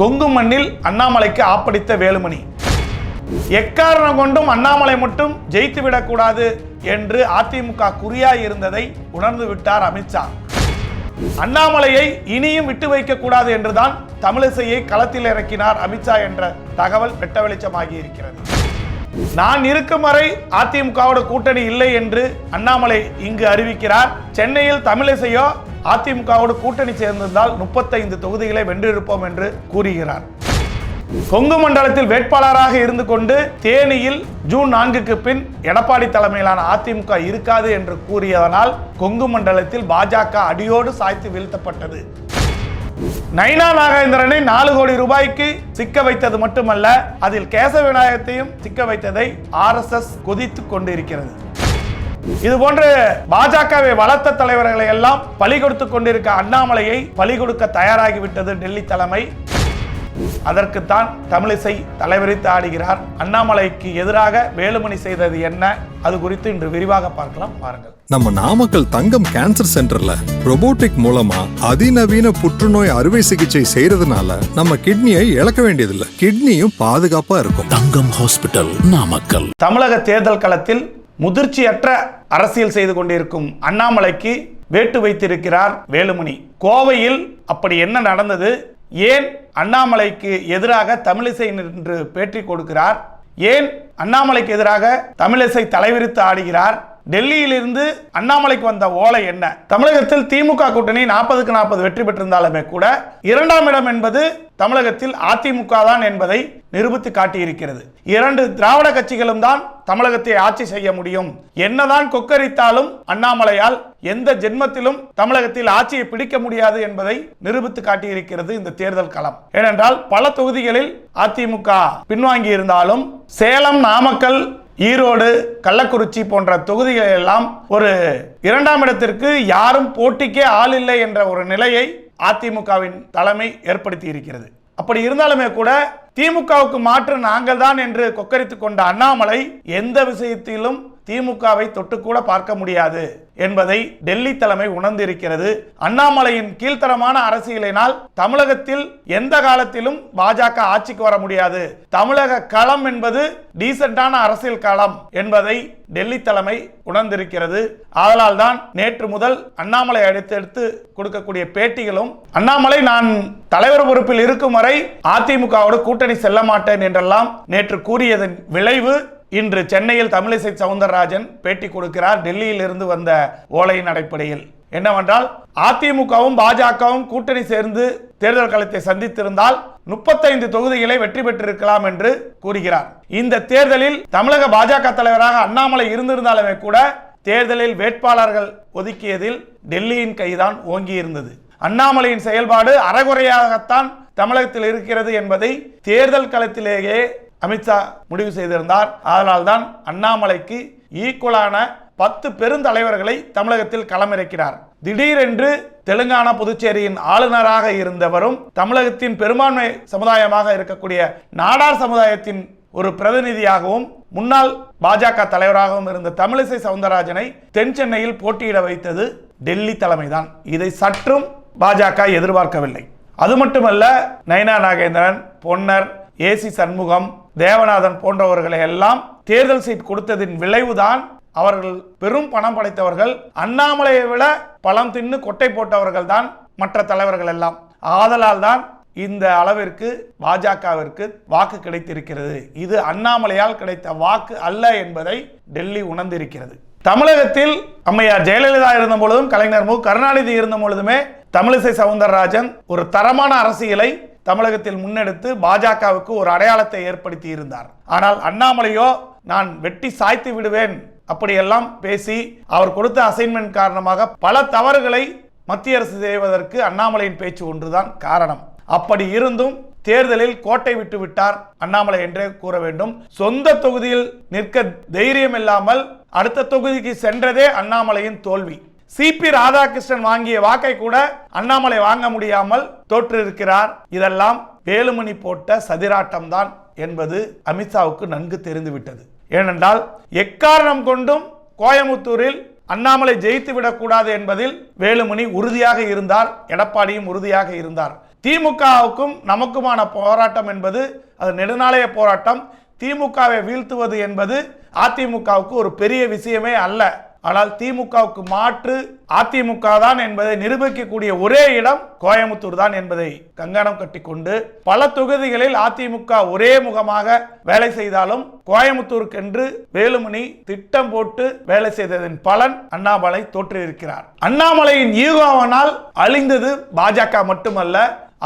கொங்கு மண்ணில் அண்ணாமலைக்கு ஆப்படித்த வேலுமணி. எக்காரணம் கொண்டும் அண்ணாமலை மட்டும் ஜெயித்து விடக்கூடாது என்று அதிமுக குறியாய் இருந்ததை உணர்ந்து விட்டார் அமித்ஷா அண்ணாமலையை இனியும் விட்டு வைக்க கூடாது என்றுதான் தமிழிசையை களத்தில் இறக்கினார் அமித்ஷா என்ற தகவல் வெட்ட வெளிச்சமாகி இருக்கிறது. நான் இருக்கும் வரை அதிமுகவோட கூட்டணி இல்லை என்று அண்ணாமலை இங்கு அறிவிக்கிறார். சென்னையில் தமிழிசையோ அதிமுகவோடு கூட்டணி சேர்ந்திருந்தால் முப்பத்தைந்து தொகுதிகளை வென்றிருப்போம் என்று கூறுகிறார். கொங்கு மண்டலத்தில் வேட்பாளராக இருந்து கொண்டு தேனியில் ஜூன் நான்குக்கு பின் எடப்பாடி தலைமையிலான அதிமுக இருக்காது என்று கூறியதனால் கொங்கு மண்டலத்தில் பாஜக அடியோடு சாய்த்து வீழ்த்தப்பட்டது. நைனா நாகேந்திரனை நாலு கோடி ரூபாய்க்கு சிக்க வைத்தது மட்டுமல்ல அதில் கேச விநாயகத்தையும் சிக்க வைத்ததை ஆர்எஸ்எஸ் கொதித்துக் கொண்டிருக்கிறது. இது போன்று பாஜகவை வளர்த்த தலைவர்களை எல்லாம் பலி கொடுத்து கொண்டிருக்க அண்ணாமலையை பலி கொடுக்க தயாராகிவிட்டது டெல்லி தலைமை. அதற்குத்தான் தமிழிசை தலைவரித்து ஆடுகிறார். அண்ணாமலைக்கு எதிராக வேலுமணி செய்தது என்ன? அது குறித்து இன்று விரிவாக பார்க்கலாம். பாருங்கள் நம்ம நாமக்கல் தங்கம் கேன்சர் சென்டர்ல robotic மூலமா அதிநவீன புற்றுநோய் அறுவை சிகிச்சை செய்யறதுனால நம்ம கிட்னியை இழக்க வேண்டியதில்லை. கிட்னியும் பாதுகாப்பா இருக்கும். தங்கம் ஹாஸ்பிட்டல் நாமக்கல். தமிழக தேர்தல் களத்தில் முதிர்ச்சியற்ற அரசியல் செய்து கொண்டிருக்கும் அண்ணாமலைக்கு வேட்டு வைத்திருக்கிறார் வேலுமணி. கோவையில் அப்படி என்ன நடந்தது? ஏன் அண்ணாமலைக்கு எதிராக தமிழிசை நின்று பேட்டி கொடுக்கிறார்? ஏன் அண்ணாமலைக்கு எதிராக தமிழிசை தலைவிரித்து ஆடுகிறார்? டெல்லியிலிருந்து அண்ணாமலைக்கு வந்த ஓலை என்ன? தமிழகத்தில் திமுக கூட்டணி நாற்பதுக்கு நாற்பது வெற்றி பெற்றிருந்தாலுமே கூட இரண்டாம் இடம் என்பது தமிழகத்தில் அதிமுக தான் என்பதை நிரூபித்து காட்டியிருக்கிறது. இரண்டு திராவிட கட்சிகளும் தான் தமிழகத்தை ஆட்சி செய்ய முடியும். என்னதான் கொக்கரித்தாலும் அண்ணாமலையால் எந்த ஜென்மத்திலும் தமிழகத்தில் ஆட்சியை பிடிக்க முடியாது என்பதை நிரூபித்து காட்டியிருக்கிறது இந்த தேர்தல் களம். ஏனென்றால் பல தொகுதிகளில் அதிமுக பின்வாங்கி இருந்தாலும் சேலம் நாமக்கல் ஈரோடு கள்ளக்குறிச்சி போன்ற தொகுதிகள் எல்லாம் ஒரு இரண்டாம் இடத்திற்கு யாரும் போட்டிக்கே ஆள் இல்லை என்ற ஒரு நிலையை அதிமுகவின் தலைமை ஏற்படுத்தி இருக்கிறது. அப்படி இருந்தாலுமே கூட திமுகவுக்கு மாற்று நாங்கள் தான் என்று கொக்கரித்து கொண்ட அண்ணாமலை எந்த விஷயத்திலும் திமுகவை தொட்டுக்கூட பார்க்க முடியாது என்பதை டெல்லி தலைமை உணர்ந்திருக்கிறது. அண்ணாமலையின் கீழ்த்தரமான அரசியலினால் தமிழகத்தில் எந்த காலத்திலும் பாஜக ஆட்சிக்கு வர முடியாது. தமிழக களம் என்பது டீசென்டான அரசியல் களம் என்பதை டெல்லி தலைமை உணர்ந்திருக்கிறது. அதனால் தான் நேற்று முதல் அண்ணாமலை அடுத்தடுத்து கொடுக்கக்கூடிய பேட்டிகளும் அண்ணாமலை நான் தலைவர் பொறுப்பில் இருக்கும் வரை அதிமுகவோடு கூட்டணி செல்ல மாட்டேன் என்றெல்லாம் நேற்று கூறியதன் விளைவு இன்று சென்னையில் தமிழிசை சவுந்தரராஜன் பேட்டி கொடுக்கிறார். டெல்லியில் இருந்து வந்த ஓலையின் அடிப்படையில். என்னவென்றால் அதிமுகவும் பாஜகவும் கூட்டணி சேர்ந்து தேர்தல் களத்தை சந்தித்திருந்தால் முப்பத்தைந்து தொகுதிகளை வெற்றி பெற்றிருக்கலாம் என்று கூறுகிறார். இந்த தேர்தலில் தமிழக பாஜக தலைவராக அண்ணாமலை இருந்திருந்தாலுமே கூட தேர்தலில் வேட்பாளர்கள் ஒதுக்கியதில் டெல்லியின் கைதான் ஓங்கியிருந்தது. அண்ணாமலையின் செயல்பாடு அறகுறையாகத்தான் தமிழகத்தில் இருக்கிறது என்பதை தேர்தல் களத்திலேயே அமித்ஷா முடிவு செய்திருந்தார். அதனால்தான் அண்ணாமலைக்கு ஈக்குவலான பத்து பெருந்தலைவர்களை தமிழகத்தில் களமிறக்கிறார் திடீரென்று தெலுங்கானா புதுச்சேரியின் ஆளுநராக இருந்தவரும் தமிழகத்தின் பெரும்பான்மை சமுதாயமாக இருக்கக்கூடிய நாடார் சமுதாயத்தின் ஒரு பிரதிநிதியாகவும் முன்னாள் பாஜக தலைவராகவும் இருந்த தமிழிசை சவுந்தரராஜனை தென் சென்னையில் போட்டியிட வைத்தது டெல்லி தலைமைதான். இதை சற்றும் பாஜக எதிர்பார்க்கவில்லை. அது மட்டுமல்ல நயனா நாகேந்திரன் பொன்னர் ஏசி சண்முகம் தேவநாதன் போன்றவர்களை எல்லாம் தேர்தல் சீட் கொடுத்ததின் விளைவுதான் அவர்கள் பெரும் பணம் படைத்தவர்கள் அண்ணாமலையை விட பழம் தின்னு கொட்டை போட்டவர்கள் தான் மற்ற தலைவர்கள் எல்லாம். ஆதலால் தான் இந்த அளவிற்கு பாஜகவிற்கு வாக்கு கிடைத்திருக்கிறது. இது அண்ணாமலையால் கிடைத்த வாக்கு அல்ல என்பதை டெல்லி உணர்ந்திருக்கிறது. தமிழகத்தில் அம்மையார் ஜெயலலிதா இருந்த பொழுதும் கலைஞர் மு. கருணாநிதி இருந்த பொழுதுமே தமிழிசை சவுந்தரராஜன் ஒரு தரமான அரசியலை தமிழகத்தில் முன்னெடுத்து பாஜகவுக்கு ஒரு அடையாளத்தை ஏற்படுத்தி இருந்தார். ஆனால் அண்ணாமலையோ நான் வெட்டி சாய்த்து விடுவேன் அப்படியெல்லாம் பேசி அவர் கொடுத்த அசைன்மெண்ட் காரணமாக பல தவறுகளை மத்திய அரசு செய்வதற்கு அண்ணாமலையின் பேச்சு ஒன்றுதான் காரணம். அப்படி இருந்தும் தேர்தலில் கோட்டை விட்டு விட்டார் அண்ணாமலை என்றே கூற வேண்டும். சொந்த தொகுதியில் நிற்க தைரியம் இல்லாமல் அடுத்த தொகுதிக்கு சென்றதே அண்ணாமலையின் தோல்வி. சிபி ராதாகிருஷ்ணன் வாங்கிய வாக்கை கூட அண்ணாமலை வாங்க முடியாமல் தோற்றிருக்கிறார். இதெல்லாம் வேலுமணி போட்ட சதிராட்டம் தான் என்பது அமித்ஷாவுக்கு நன்கு தெரிந்துவிட்டது. ஏனென்றால் எக்காரணம் கொண்டும் கோயமுத்தூரில் அண்ணாமலை ஜெயித்து விடக்கூடாது என்பதில் வேலுமணி உறுதியாக இருந்தார் எடப்பாடியும் உறுதியாக இருந்தார். திமுகவுக்கும் நமக்குமான போராட்டம் என்பது அது நெடுநாளைய போராட்டம். திமுகவை வீழ்த்துவது என்பது அதிமுகவுக்கு ஒரு பெரிய விஷயமே அல்ல. ஆனால் திமுகவுக்கு மாற்று அதிமுக தான் என்பதை நிரூபிக்கக்கூடிய ஒரே இடம் கோயமுத்தூர் தான் என்பதை கங்கணம் கட்டிக்கொண்டு பல தொகுதிகளில் அதிமுக ஒரே முகமாக வேலை செய்தாலும் கோயமுத்தூருக்கென்று வேலுமணி திட்டம் போட்டு வேலை செய்ததன் பலன் அண்ணாமலை தோற்றிருக்கிறார். அண்ணாமலையின் ஈகோவனால் அழிந்தது பாஜக மட்டுமல்ல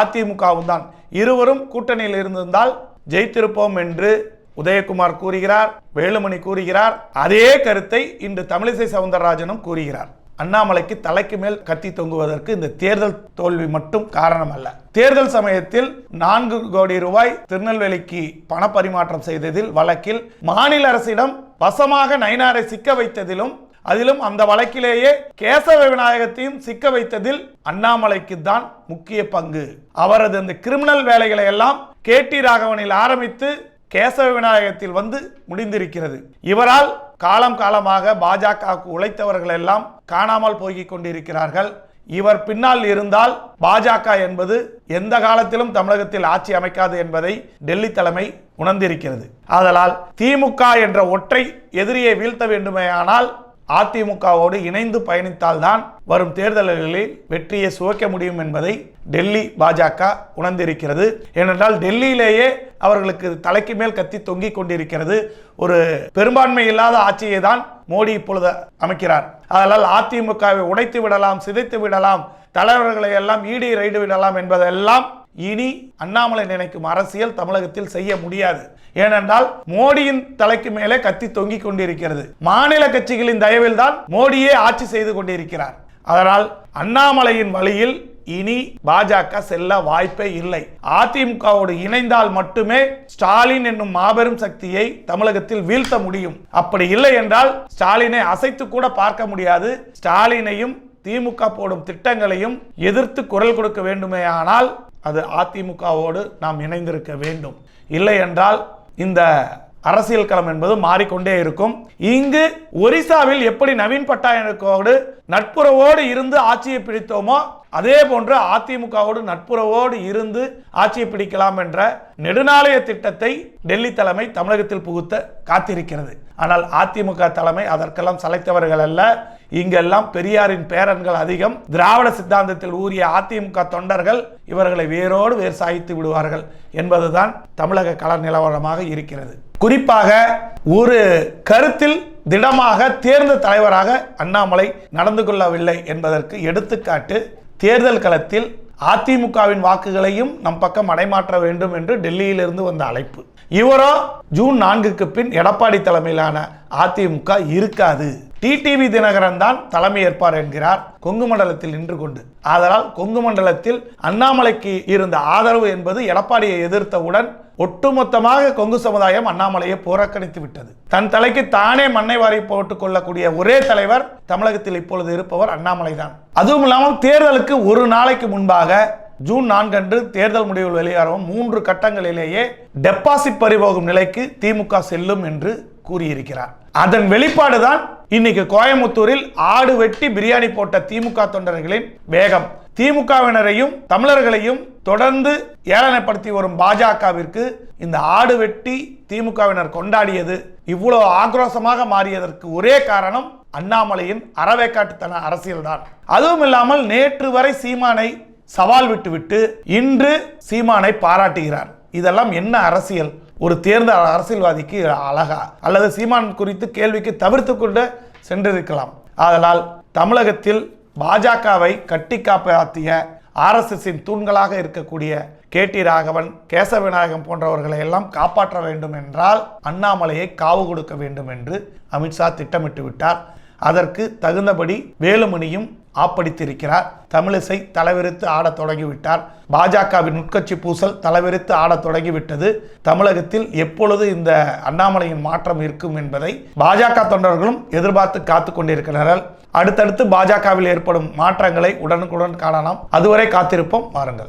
அதிமுகவும் தான். இருவரும் கூட்டணியில் இருந்திருந்தால் ஜெயித்திருப்போம் என்று உதயகுமார் கூறுகிறார் வேலுமணி கூறுகிறார் அதே கருத்தை இன்று தமிழிசை சவுந்தரராஜனும் கூறுகிறார். அண்ணாமலைக்கு தலைக்கு மேல் கத்தி தொங்குவதற்கு இந்த தேர்தல் தோல்வி மட்டும் காரணம் அல்ல தேர்தல் சமயத்தில் நான்கு கோடி ரூபாய் திருநெல்வேலிக்கு பண பரிமாற்றம் செய்ததில் வழக்கில் மாநில அரசிடம் வசமாக நயினாரை சிக்க வைத்ததிலும் அதிலும் அந்த வழக்கிலேயே கேசவ விநாயகத்தையும் சிக்க வைத்ததில் அண்ணாமலைக்கு தான் முக்கிய பங்கு. அவரது அந்த கிரிமினல் வேலைகளை எல்லாம் கே டி ராகவனில் ஆரம்பித்து கேசவ விநாயகத்தில் வந்து முடிந்திருக்கிறது. இவரால் காலம் காலமாக பாஜகவுக்கு உழைத்தவர்கள் எல்லாம் காணாமல் போய்க் கொண்டிருக்கிறார்கள். இவர் பின்னால் இருந்தால் பாஜக என்பது எந்த காலத்திலும் தமிழகத்தில் ஆட்சி அமைக்காது என்பதை டெல்லி தலைமை உணர்ந்திருக்கிறது. ஆதலால் திமுக என்ற ஒற்றை எதிரியை வீழ்த்த வேண்டுமேயானால் அதிமுகவோடு இணைந்து பயணித்தால்தான் வரும் தேர்தல்களில் வெற்றியை சுவைக்க முடியும் என்பதை டெல்லி பாஜக உணர்ந்திருக்கிறது. ஏனென்றால் டெல்லியிலேயே அவர்களுக்கு தலைக்கு மேல் கத்தி தொங்கிக் கொண்டிருக்கிறது. ஒரு பெரும்பான்மை இல்லாத ஆட்சியை தான் மோடி இப்பொழுது அமைக்கிறார். அதனால் அதிமுகவை உடைத்து விடலாம் சிதைத்து விடலாம் தலைவர்களை எல்லாம் ஈடி ரைடு விடலாம் என்பதெல்லாம் இனி அண்ணாமலை நினைக்கும் அரசியல் தமிழகத்தில் செய்ய முடியாது. ஏனென்றால் மோடியின் தலைக்கு மேலே கத்தி தொங்கிக் கொண்டிருக்கிறது. மாநில கட்சிகளின் தயவில் தான் மோடியே ஆட்சி செய்து கொண்டிருக்கிறார். அதனால் அண்ணாமலையின் வழியில் இனி பாஜக செல்ல வாய்ப்பே இல்லை. அதிமுகவோடு இணைந்தால் மட்டுமே ஸ்டாலின் என்னும் மாபெரும் சக்தியை தமிழகத்தில் வீழ்த்த முடியும். அப்படி இல்லை என்றால் ஸ்டாலினை அசைத்து கூட பார்க்க முடியாது. ஸ்டாலினையும் திமுக போடும் திட்டங்களையும் எதிர்த்து குரல் கொடுக்க வேண்டுமே ஆனால் அது அதிமுகவோடு நாம் இணைந்திருக்க வேண்டும். இல்லை என்றால் இந்த அரசியல் களம் என்பது மாறிக்கொண்டே இருக்கும். இங்கு ஒரிசாவில் எப்படி நவீன் பட்டாயனுக்கோடு நட்புறவோடு இருந்து ஆட்சியை பிடித்தோமோ அதே போன்று அதிமுகவோடு நட்புறவோடு இருந்து ஆட்சியை பிடிக்கலாம் என்ற நெடுநாளைய திட்டத்தை டெல்லி தலைமை தமிழகத்தில் புகுத்த காத்திருக்கிறது. ஆனால் அதிமுக தலைமை அதற்கெல்லாம் சளைத்தவர்கள் அல்ல. இங்கெல்லாம் பெரியாரின் பேரன்கள் அதிகம். திராவிட சித்தாந்தத்தில் ஊறிய அதிமுக தொண்டர்கள் இவர்களை வேரோடு வேர் சாய்த்து விடுவார்கள் என்பதுதான் தமிழக கள நிலவரமாக இருக்கிறது. குறிப்பாக ஒரு கருத்தில் திடமாக தேர்ந்த தலைவராக அண்ணாமலை நடந்து கொள்ளவில்லை என்பதற்கு எடுத்துக்காட்டு தேர்தல் களத்தில் அதிமுகவின் வாக்குகளையும் நம் பக்கம் அடைமாற்ற வேண்டும் என்று டெல்லியிலிருந்து வந்த அழைப்பு. இவரோ ஜூன் நான்குக்கு பின் எடப்பாடி தலைமையிலான அதிமுக இருக்காது. டிடிவி தினகரன் தான் தலைமை ஏற்பார் என்கிறார். கொங்கு மண்டலத்தில் நின்று கொண்டு. ஆதலால் கொங்கு மண்டலத்தில் அண்ணாமலைக்கு இருந்த ஆதரவு என்பது எடப்பாடியை எதிர்த்தவுடன் ஒட்டுமொத்தமாக கொங்கு சமுதாயம் அண்ணாமலையை புறக்கணித்து விட்டது. தன் தலைக்கு தானே மண்ணை வாரி போட்டுக் கொள்ளக்கூடிய ஒரே தலைவர் தமிழகத்தில் இப்பொழுது இருப்பவர் அண்ணாமலை தான் அதுவும் இல்லாமல் தேர்தலுக்கு ஒரு நாளைக்கு முன்பாக ஜூன் நான்கன்று தேர்தல் முடிவுகள் வெளியாகவும் மூன்று கட்டங்களிலேயே டெபாசிட் பறிபோகும் நிலைக்கு திமுக செல்லும் என்று கூறியிருக்கிறார். அதன் வெளிப்பாடு தான் இன்னைக்கு கோயமுத்தூரில் ஆடு வெட்டி பிரியாணி போட்ட திமுக தொண்டர்களின் வேகம். திமுகவினரையும் தமிழர்களையும் தொடர்ந்து ஏளனப்படுத்தி வரும் பாஜகவிற்கு இந்த ஆடு வெட்டி திமுகவினர் கொண்டாடியது இவ்வளவு ஆக்ரோஷமாக மாறியதற்கு ஒரே காரணம் அண்ணாமலையின் அறவேக்காட்டுத்தன அரசியல்தான். அதுவும் இல்லாமல் நேற்று வரை சீமானை சவால் விட்டுவிட்டு இன்று சீமானை பாராட்டுகிறார். இதெல்லாம் என்ன அரசியல்? ஒரு தேர்ந்த அரசியல்வாதிக்கு அழகா அல்லது சீமான் குறித்து கேள்விக்கு தவிர்த்து கொண்டு சென்றிருக்கலாம். ஆதலால் தமிழகத்தில் பாஜகவை கட்டி காப்பாற்றிய ஆர்எஸ்எஸின் தூண்களாக இருக்கக்கூடிய கே டி ராகவன் கேசவிநாயகம் போன்றவர்களை எல்லாம் காப்பாற்ற வேண்டும் என்றால் அண்ணாமலையை காவு கொடுக்க வேண்டும் என்று அமித்ஷா திட்டமிட்டு விட்டார். அதற்கு தகுந்தபடி வேலுமணியும் ஆப்படித்திருக்கிறார். தமிழிசை தலைவிரித்து ஆடத் தொடங்கிவிட்டார். பாஜகவின் உட்கட்சி பூசல் தலைவிரித்து ஆடத் தொடங்கிவிட்டது. தமிழகத்தில் எப்பொழுது இந்த அண்ணாமலையின் மாற்றம் இருக்கும் என்பதை பாஜக தொண்டர்களும் எதிர்பார்த்து காத்து கொண்டிருக்கிறார்கள். அடுத்தடுத்து பாஜகவில் ஏற்படும் மாற்றங்களை உடனுக்குடன் காணலாம். அதுவரை காத்திருப்போம். வாருங்கள்.